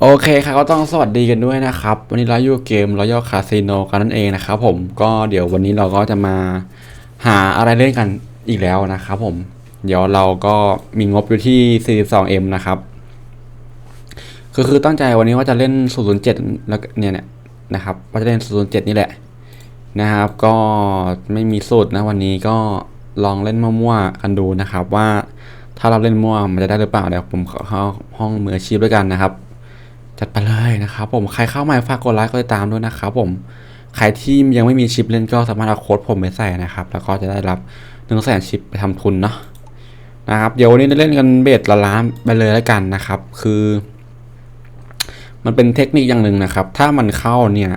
โอเคครับก็ต้องสวัสดีกันด้วยนะครับ วันนี้เราอยู่เกม Royal Casino กันนั่นเองนะครับผมก็เดี๋ยววันนี้เราก็จะมาหาอะไรเล่นกันอีกแล้วนะครับผม เดี๋ยวเราก็มีงบอยู่ที่ 42M นะครับก็คือตั้งใจวันนี้ว่าจะเล่น 007 แล้วก็เนี่ยเนี่ยนะครับว่าจะเล่น 007 นี่แหละนะครับ ก็ไม่มีสูตรนะวันนี้ก็ลองเล่นมั่วๆกันดูนะครับ ว่าถ้าเราเล่นมั่วมันจะได้หรือเปล่าเดี๋ยวผมเข้าห้องมืออาชีพด้วยกันนะครับ จัดไปเลยนะครับผมใครเข้ามาฝากกดไลค์กดติดตามด้วยนะครับผมใครที่ยังไม่มีชิปเล่นก็สามารถเอาโค้ดผมไปใส่นะครับ แล้วก็จะได้รับหนึ่งแสนชิปไปทำทุนเนาะนะครับ เดี๋ยววันนี้จะเล่นกันเบสละล้านไปเลยแล้วกันนะครับ คือ มันเป็นเทคนิคอย่างหนึ่งนะครับ ถ้ามันเข้าเนี่ย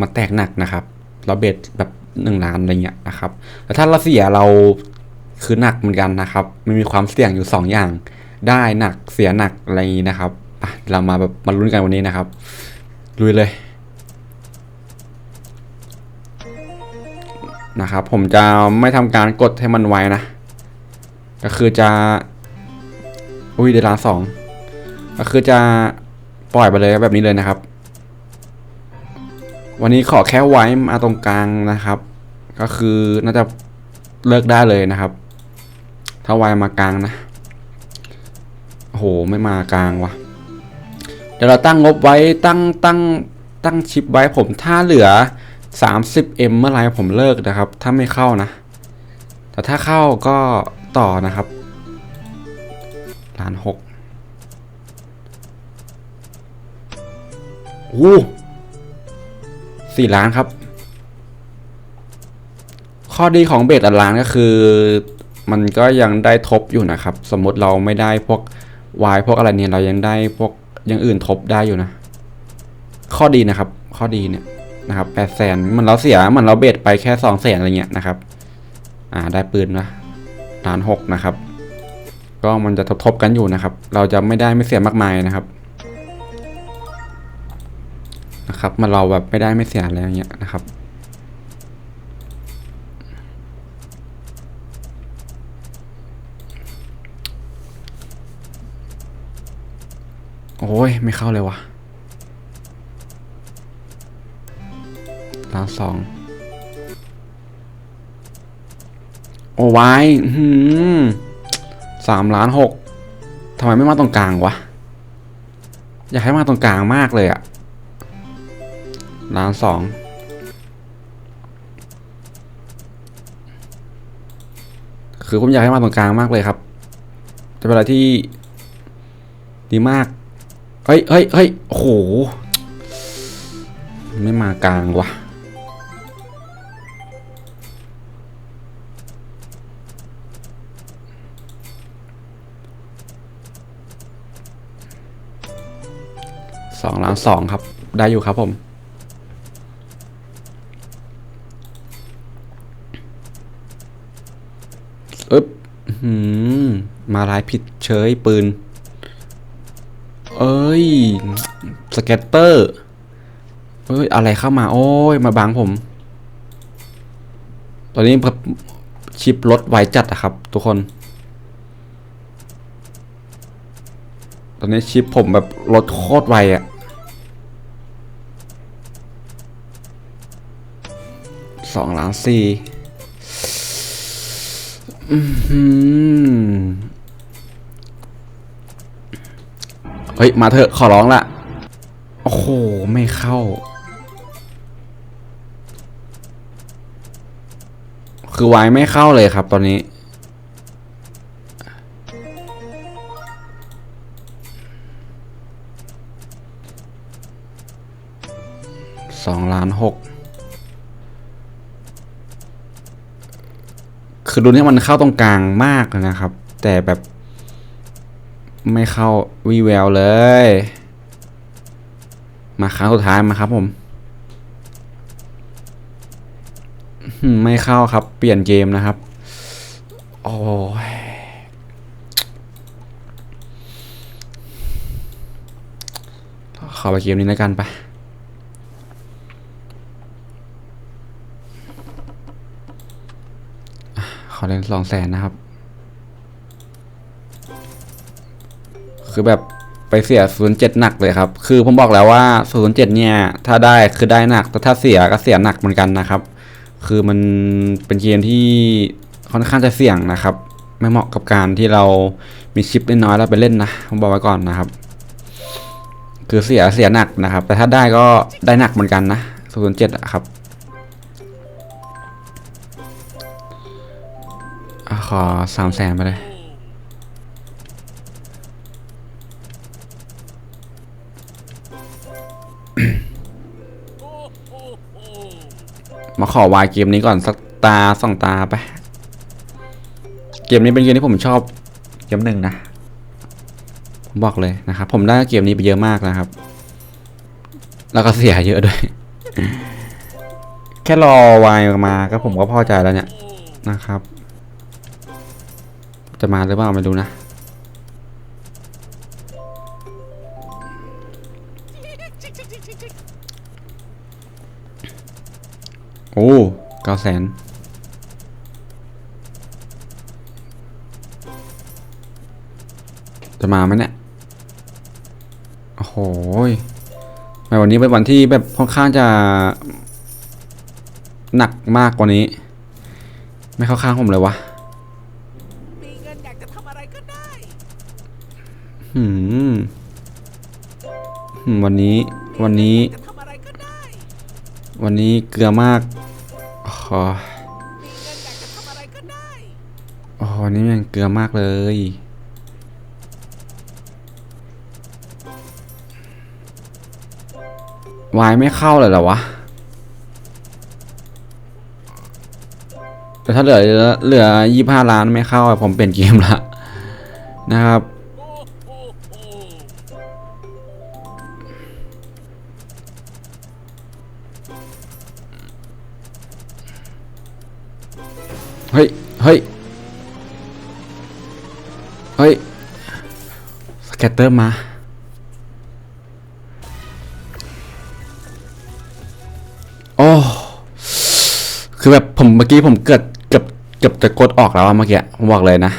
มันแตกหนักนะครับ เราเบสแบบหนึ่งล้านอะไรเงี้ยนะครับแต่ถ้าเราเสียเราคือหนักเหมือนกันนะครับมันมีความเสี่ยงอยู่สองอย่าง ได้หนักเสียหนักอะไรอย่างนี้นะครับ เรามาแบบมาลุ้นกันวันนี้นะครับ ลุยเลยนะครับ ผมจะไม่ทำการกดให้มันไวนะ ก็คือจะ อุ้ยเดลานสองก็คือจะปล่อยไปเลยแบบนี้เลยนะครับ วันนี้ขอแค่ไว้มาตรงกลางนะครับ ก็คือน่าจะเลิกได้เลยนะครับ ถ้าไว้มากลางนะโหไม่มากลางว่ะ เดี๋ยวเราตั้งงบไว้ตั้งตั้งตั้งชิปไว้ผมถ้าเหลือ 30M เมื่อไรผมเลิกนะครับ ถ้าไม่เข้านะ แต่ถ้าเข้าก็ต่อนะครับล้านหกโอ้สี่ล้านครับ ข้อดีของเบสอันล้านก็คือ มันก็ยังได้ทบอยู่นะครับ สมมติเราไม่ได้พวกวายพวกอะไรเนี่ยเรายังได้พวก อยังอื่นทบได้อยู่นะ ข้อดีนะครับ ข้อดีเนี่ยนะครับแปดแสนมันเราเสียมันเราเบสไปแค่สองแสนอะไรเงี้ยนะครับ อ่าได้ปืนนะล้านหกนะครับ ก็มันจะทบๆกันอยู่นะครับ เราจะไม่ได้ไม่เสียมากมายนะครับนะครับมันเราแบบไม่ได้ไม่เสียอะไรอย่างเงี้ยนะครับ โอ้ย ไม่เข้าเลยวะล้านสอง โอ้วายสามล้านหกทำไมไม่มาตรงกลางวะ อยากให้มาตรงกลางมากเลยอะล้านสองคือผมอยากให้มาตรงกลางมากเลยครับจะเป็นอะไรที่ดีมาก เฮ้ยเฮ้ยเฮ้ยโห ไม่มากลางวะสองล้านสองครับ ได้อยู่ครับผมอึ๊บหืมมาลายผิดเฉยปืน เอ้ย สเก็ตเตอร์ เอ้ย อะไรเข้ามา โอ้ย มาบังผม ตอนนี้ชิปรถไวจัดอะครับ ทุกคน ตอนนี้ชิปผมแบบรถโคตรไวอะสองล้านสี่อื้อหือ เฮ้ย มาเถอะขอร้องละ โอ้โห ไม่เข้า คือไว้ไม่เข้าเลยครับตอนนี้ สองล้านหกคือดูนี่มันเข้าตรงกลางมากเลยนะครับ แต่แบบ ไม่เข้าวีแววเลย มาครั้งสุดท้ายมาครับผม ไม่เข้าครับ เปลี่ยนเกมนะครับ โอ้ยขอไปเกมนี้แล้วกันไปขอเล่นสองแสนนะครับ คือแบบไปเสีย 07 หนักเลยครับ คือผมบอกแล้วว่า 07 เนี่ย ถ้าได้คือได้หนัก แต่ถ้าเสียก็เสียหนักเหมือนกันนะครับ คือมันเป็นเกมที่ค่อนข้างจะเสี่ยงนะครับ ไม่เหมาะกับการที่เรามีชิปเล่น้อยๆแล้วไปเล่นนะ ผมบอกไว้ก่อนนะครับ คือเสียเสียหนักนะครับ แต่ถ้าได้ก็ได้หนักเหมือนกันนะ 07อะครับขอสามแสนไปเลย มาขอวายเกมนี้ก่อนสักตาสองตาไป เกมนี้เป็นเกมที่ผมชอบเกมหนึ่งนะ ผมบอกเลยนะครับ ผมได้เกมนี้ไปเยอะมากนะครับ แล้วก็เสียเยอะด้วย แค่รอวายมาก็ผมก็พอใจแล้วเนี่ยนะครับ จะมาหรือเปล่าไม่รู้นะ อ้เก้าแสนจะมาไหมเนี่ย โอ้โหยแม้วันนี้เป็นวันที่แบบค่อนข้างจะ หนักมากกว่านี้ ไม่เข้าข้างผมเลยวะมีเงินอยากจะทำอะไรก็ได้หืมวันนี้วันนี้ วันนี้เกลือมาก อ๋อมีเงินอยากจะทำอะไรก็ได้อ๋อวันนี้มันเกลือมากเลยวายไม่เข้าเลยเหรอวะ แต่ถ้าเหลือเหลือยี่ห้าล้านไม่เข้าผมเปลี่ยนเกมละนะครับ ฮ้ย เฮ้ย เฮ้ย สแกตเตอร์มา โอ้ คือแบบผมเมื่อกี้ผมเกือบเกือบเกือบจะกดออกแล้วอะเมื่อกี้ผมบอกเลยนะ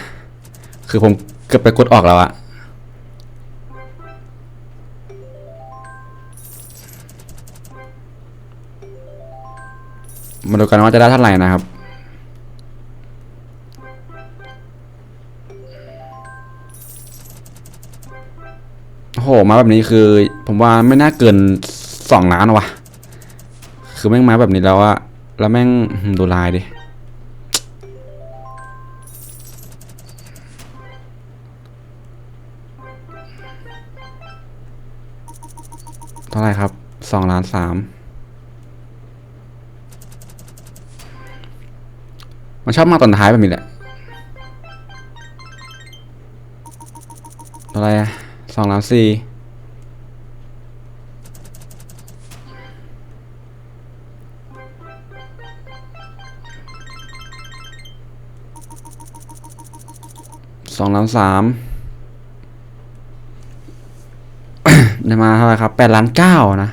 คือผมเกือบไปกดออกแล้วอะมาดูกันว่าจะได้เท่าไหร่นะครับ โอ้โหมาแบบนี้คือ ผมว่าไม่น่าเกินสองล้านวะคือแม่งมาแบบนี้แล้วอะแล้วแม่งดูลายดิเท่าไหร่ครับสองล้านสามมันชอบมาตอนท้ายแบบนี้แหละเท่าไหร่อะ องล้านสี่สองล้านสามได้มาเท่าไหร่ครับแปดล้านเก้านะ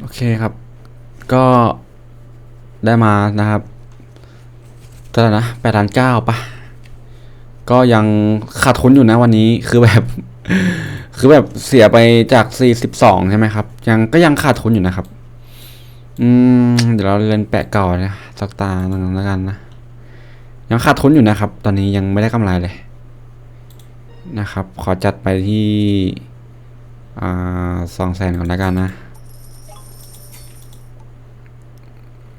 โอเคครับ ก็ได้มานะครับ เท่าไหร่นะแปดล้านเก้าปะก็ยังขาดทุนอยู่นะวันนี้คือแบบ คือแบบเสียไปจากสี่สิบสองใช่ไหมครับ ยังก็ยังขาดทุนอยู่นะครับ อืมเดี๋ยวเราเรียนแปะเก่านะสักตาหนึ่งแล้วกันนะยังขาดทุนอยู่นะครับ ตอนนี้ยังไม่ได้กำไรเลย นะครับ ขอจัดไปที่อ่าสองแสนก่อนแล้วกันนะ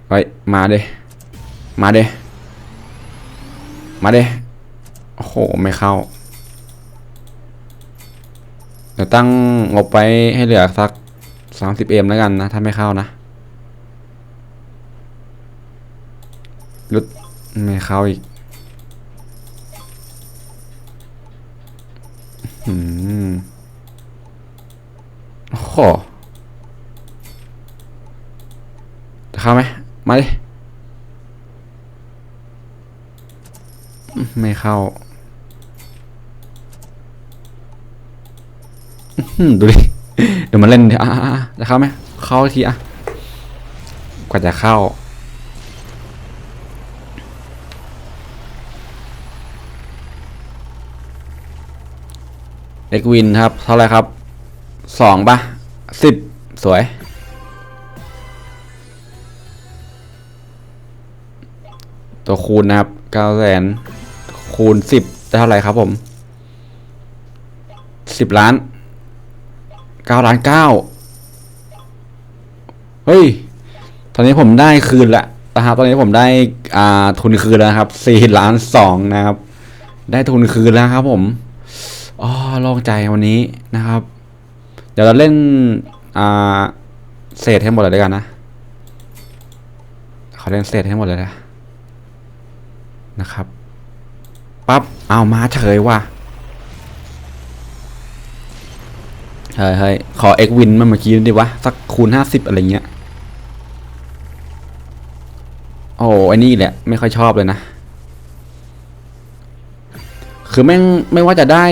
เฮ้ยมาเด้มาเด้ มาเด้โอ้โห ไม่เข้า เดี๋ยวตั้งงบไปให้เหลือสักสามสิบเอ็มแล้วกันนะ ถ้าไม่เข้านะลุดไม่เข้าอีกอืมโอ้โห ไม่เข้าดูดิ เดี๋ยวมันเล่นอะจะเข้าไหม เข้าทีอะ กว่าจะเข้าเอ็กวินครับ เท่าไรครับ สองปะสิบสวย ตัวคูณนะครับเก้าแสน คูณสิบได้เท่าไหร่ครับผมสิบล้านเก้าล้านเก้าเฮ้ย ตอนนี้ผมได้คืนละนะครับ ตอนนี้ผมได้อ่าทุนคืนแล้วครับสี่ล้านสองนะครับ ได้ทุนคืนแล้วครับ ผมอ๋อล่งใจวันนี้นะครับ เดี๋ยวเราเล่นอ่าเศษให้หมดเลยด้วยกันนะขอเล่นเศษให้หมดเลยนะนะครับ ปั๊บเอามาเฉยว่ะเฮ้ยเฮ้ยขอเอ็กวินมาเมื่อกี้ดิวะ สักคูณห้าสิบอะไรเงี้ย โอ้ไอ้นี่แหละ ไม่ค่อยชอบเลยนะ คือแม่งไม่ว่าจะได้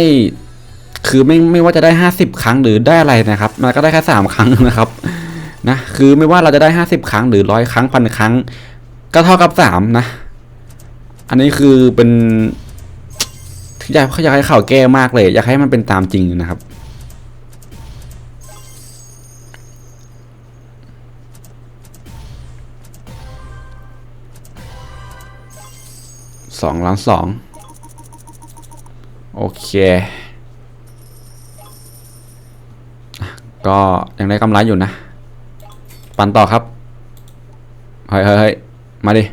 คือไม่ไม่ว่าจะได้ห้าสิบครั้งหรือได้อะไรนะครับ มันก็ได้แค่สามครั้งนะครับนะคือไม่ว่าเราจะได้ห้าสิบครั้งหรือร้อยครั้งพันครั้ง ก็เท่ากับสามนะ อันนี้คือเป็น อยากเขาอยากให้ข่าวแก้มากเลย อยากให้มันเป็นตามจริงนะครับ สองล้านสองโอเคก็ยังได้กำไรอยู่นะ ปันต่อครับเฮ้ยเฮ้ยเฮ้ยมาดิ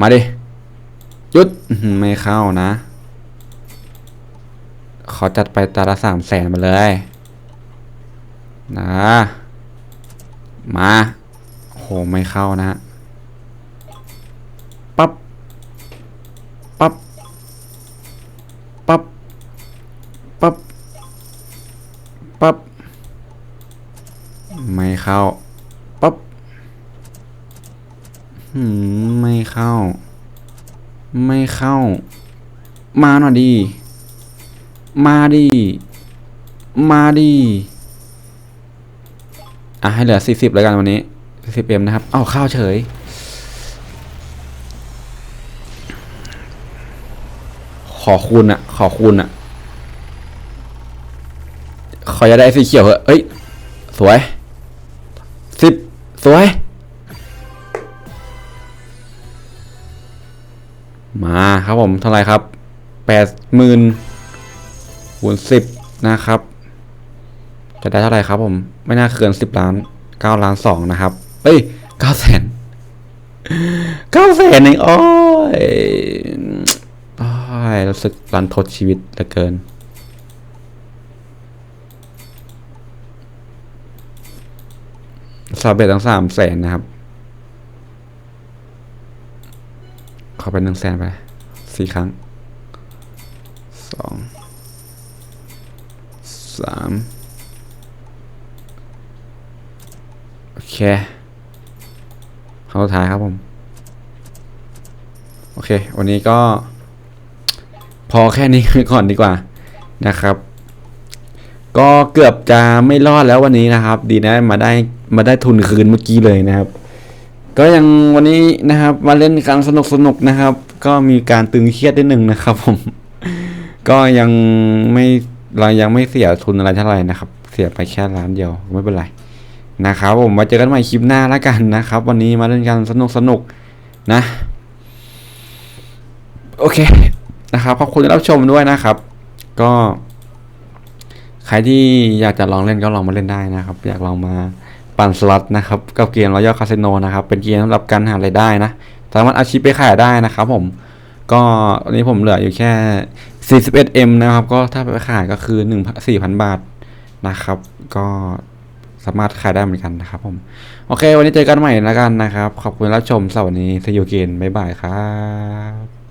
มาดิ หยุด ไม่เข้านะ ขอจัดไปตาละสามแสนมาเลย นะ มาโหไม่เข้านะปั๊บปั๊บปั๊บปั๊บปั๊บไม่เข้าปั๊บหืมไม่เข้า ไม่เข้า มาหน่อยดี มาดี มาดีอะให้เหลือสี่สิบแล้วกันวันนี้สิบเอ็มนะครับ เอ้าข้าวเฉย ขอคูณอะขอคูณอะขอจะได้สีเขียวเหอะเอ้ย สวย สิบ สวย มาครับผมเท่าไหร่ครับ แปดหมื่น คูณสิบนะครับ จะได้เท่าไหร่ครับผม ไม่น่าเกินสิบล้านเก้าล้านสองนะครับ เอ้ยเก้าแสนเก้าแสนเองโอ้ยโอ้ยรู้สึกรันทดชีวิตเหลือเกินสาเบ็ดตั้งสามแสนนะครับ ขอเป็นหนึ่งแสนไปสี่ครั้งสอง สามโอเคเข้าท้ายครับผม โอเค วันนี้ก็ พอแค่นี้ก่อนดีกว่านะครับ ก็เกือบจะไม่รอดแล้ววันนี้นะครับ ดีนะมาได้มาได้ทุนคืนเมื่อกี้เลยนะครับ ก็ยังวันนี้นะครับ มาเล่นกันสนุกสนุกนะครับ ก็มีการตึงเครียดนิดหนึ่งนะครับผม ก็ยังไม่ เรายังไม่เสียทุนอะไรเท่าไหร่นะครับ เสียไปแค่ล้านเดียวไม่เป็นไรนะครับผมมาเจอกันใหม่คลิปหน้าแล้วกันนะครับ วันนี้มาเล่นกันสนุกสนุกนะ โอเคนะครับขอบคุณที่รับชมด้วยนะครับ ก็ใครที่อยากจะลองเล่นก็ลองมาเล่นได้นะครับ อยากลองมาปั่นสล็อตนะครับกับเกมรอย a l คาสิโนนะครับ เป็นเกมสำหรับการหารายได้นะสามารถอาชีพไปขายได้นะครับ ผม ก็ตอนนี้ผมเหลืออยู่แค่ 41M นะครับก็ถ้าไปขายก็คือ1 4,000 บาทนะครับ ก็สามารถขายได้เหมือนกันนะครับผม โอเค วันนี้เจอกันใหม่แล้วกันนะครับ ขอบคุณรับชมสวัสดีสยูเกนบ๊ายบายครับ